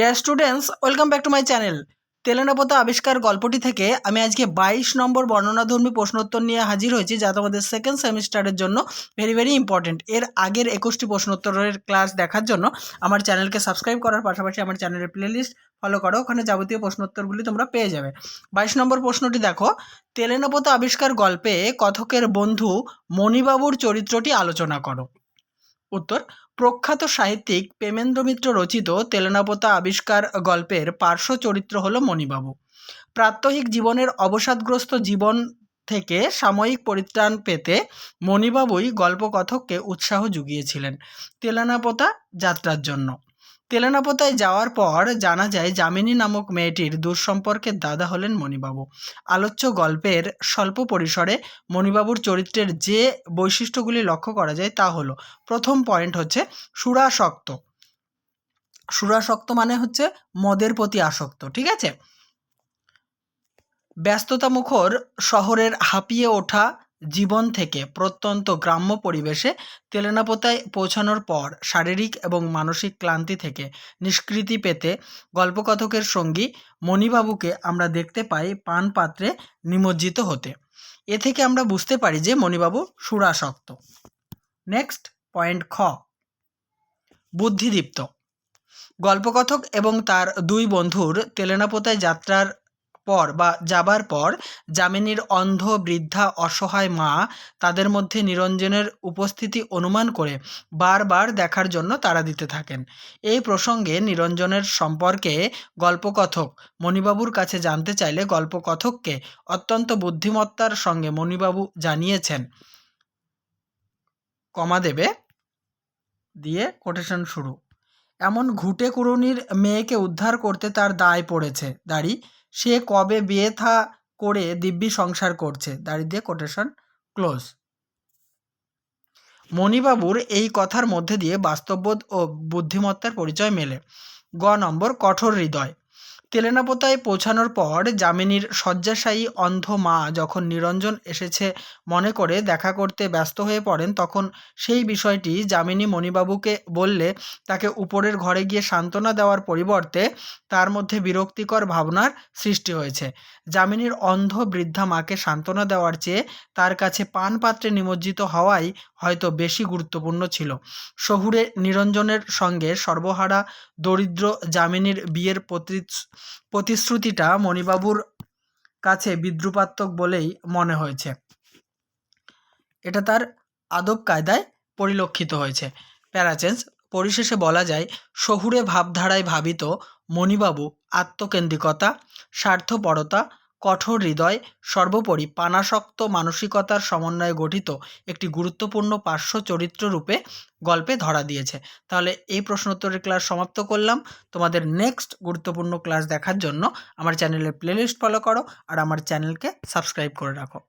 Dear students welcome back to my channel Telenapota আবিষ্কার গল্পটি থেকে আমি আজকে বাইশ নম্বর বর্ণনাধর্মী প্রশ্নোত্তর নিয়ে হাজির হয়েছি, যা তোমাদের সেকেন্ড সেমিস্টারের জন্য ভেরি ভেরি ইম্পর্টেন্ট এর আগের একুশটি প্রশ্নোত্তরের ক্লাস দেখার জন্য আমার চ্যানেলকে সাবস্ক্রাইব করার পাশাপাশি আমার চ্যানেলের প্লেলিস্ট ফলো করো, ওখানে যাবতীয় প্রশ্নোত্তরগুলি তোমরা পেয়ে যাবে। বাইশ নম্বর প্রশ্নটি দেখো, তেলেনাপোতা আবিষ্কার গল্পে কথকের বন্ধু মণিবাবুর চরিত্রটি আলোচনা করো। উত্তর প্রখ্যাত সাহিত্যিক প্রেমেন্দ্র মিত্র রচিত তেলেনাপোতা আবিষ্কার গল্পের পার্শ্ব চরিত্র হল মণিবাবু। প্রাত্যহিক জীবনের অবসাদগ্রস্ত জীবন থেকে সাময়িক পরিত্রাণ পেতে মণিবাবুই গল্পকথককে উৎসাহ জুগিয়েছিলেন তেলানাপোতা যাত্রার জন্য। তেলেনাপোতায় যাওয়ার পর জানা যায় যামিনী নামক মেয়েটির দুঃসম্পর্কের দাদা হলেন মণিবাবু। আলোচ্য গল্পের স্বল্প পরিসরে মণিবাবুর চরিত্রের যে বৈশিষ্ট্যগুলি লক্ষ্য করা যায় তা হলো, প্রথম পয়েন্ট হচ্ছে সুরাসক্ত। সুরাসক্ত মানে হচ্ছে মদের প্রতি আসক্ত, ঠিক আছে? ব্যস্ততামুখর শহরের হাঁপিয়ে ওঠা জীবন থেকে প্রত্যন্ত গ্রাম্য পরিবেশে তেলেনাপোতায় পৌঁছানোর পর শারীরিক এবং মানসিক ক্লান্তি থেকে নিষ্কৃতি পেতে গল্পকথকের সঙ্গী মণিবাবুকে আমরা দেখতে পাই পান পাত্রে নিমজ্জিত হতে। এ থেকে আমরা বুঝতে পারি যে মণিবাবু সুরাসক্ত। নেক্সট পয়েন্ট খ। বুদ্ধিদীপ্ত। গল্পকথক এবং তার দুই বন্ধুর তেলেনাপোতায় যাত্রার পর বা যাবার পর যামিনীর অন্ধ, বৃদ্ধা, অসহায় মা তাদের মধ্যে নিরঞ্জনের উপস্থিতি অনুমান করে বারবার দেখার জন্য তারা দিতে থাকেন। এই প্রসঙ্গে নিরঞ্জনের সম্পর্কে গল্পকথক মণিবাবুর কাছে জানতে চাইলে গল্পকথককে অত্যন্ত বুদ্ধিমত্তার সঙ্গে মণিবাবু জানিয়েছেন। কমা দেবে? দিয়ে কোটেশন শুরু। এমন ঘুটে কুড়ুনির মেয়েকে উদ্ধার করতে তার দায় পড়েছে। দাড়ি, সে কবে বিয়ে থা করে দিব্যি সংসার করছে? দাড়ি দিয়ে কোটেশন ক্লোজ মণিবাবুর এই কথার মধ্যে দিয়ে বাস্তববোধ ও বুদ্ধিমত্তার পরিচয় মেলে। গ নম্বর, কঠোর হৃদয়। তেলেনাপোতায় পৌঁছানোর পর যামিনীর শয্যাশায়ী অন্ধ মা যখন নিরঞ্জন এসেছে মনে করে দেখা করতে ব্যস্ত হয়ে পড়েন, তখন সেই বিষয়টি যামিনী মণিবাবুকে বললে তাকে উপরের ঘরে গিয়ে সান্ত্বনা দেওয়ার পরিবর্তে তার মধ্যে বিরক্তিকর ভাবনার সৃষ্টি হয়েছে। যামিনীর অন্ধ বৃদ্ধা মাকে সান্ত্বনা দেওয়ার চেয়ে তার কাছে পান পাত্রে নিমজ্জিত হওয়াই হয়তো বেশি গুরুত্বপূর্ণ ছিল। শহুরে নিরঞ্জনের সঙ্গে সর্বহারা দরিদ্র যামিনীর বিয়ের প্রতিশ্রুতিটা মণিবাবুর কাছে বিদ্রুপাত্মক বলেই মনে হয়েছে। এটা তার আদব কায়দায় পরিলক্ষিত হয়েছে। প্যারাচেন্স পরিশেষে বলা যায়, শহুরে ভাবধারায় ভাবিত মণিবাবু আত্মকেন্দ্রিকতা, স্বার্থপরতা কঠোর হৃদয়, সর্বোপরি পানাসক্ত মানসিকতার সমন্বয়ে গঠিত একটি গুরুত্বপূর্ণ পার্শ্ব চরিত্র রূপে গল্পে ধরা দিয়েছে। তাহলে এই প্রশ্নোত্তরের ক্লাস সমাপ্ত করলাম। তোমাদের নেক্সট গুরুত্বপূর্ণ ক্লাস দেখার জন্য আমার চ্যানেলের প্লেলিস্ট ফলো করো আর আমার চ্যানেলকে সাবস্ক্রাইব করে রাখো।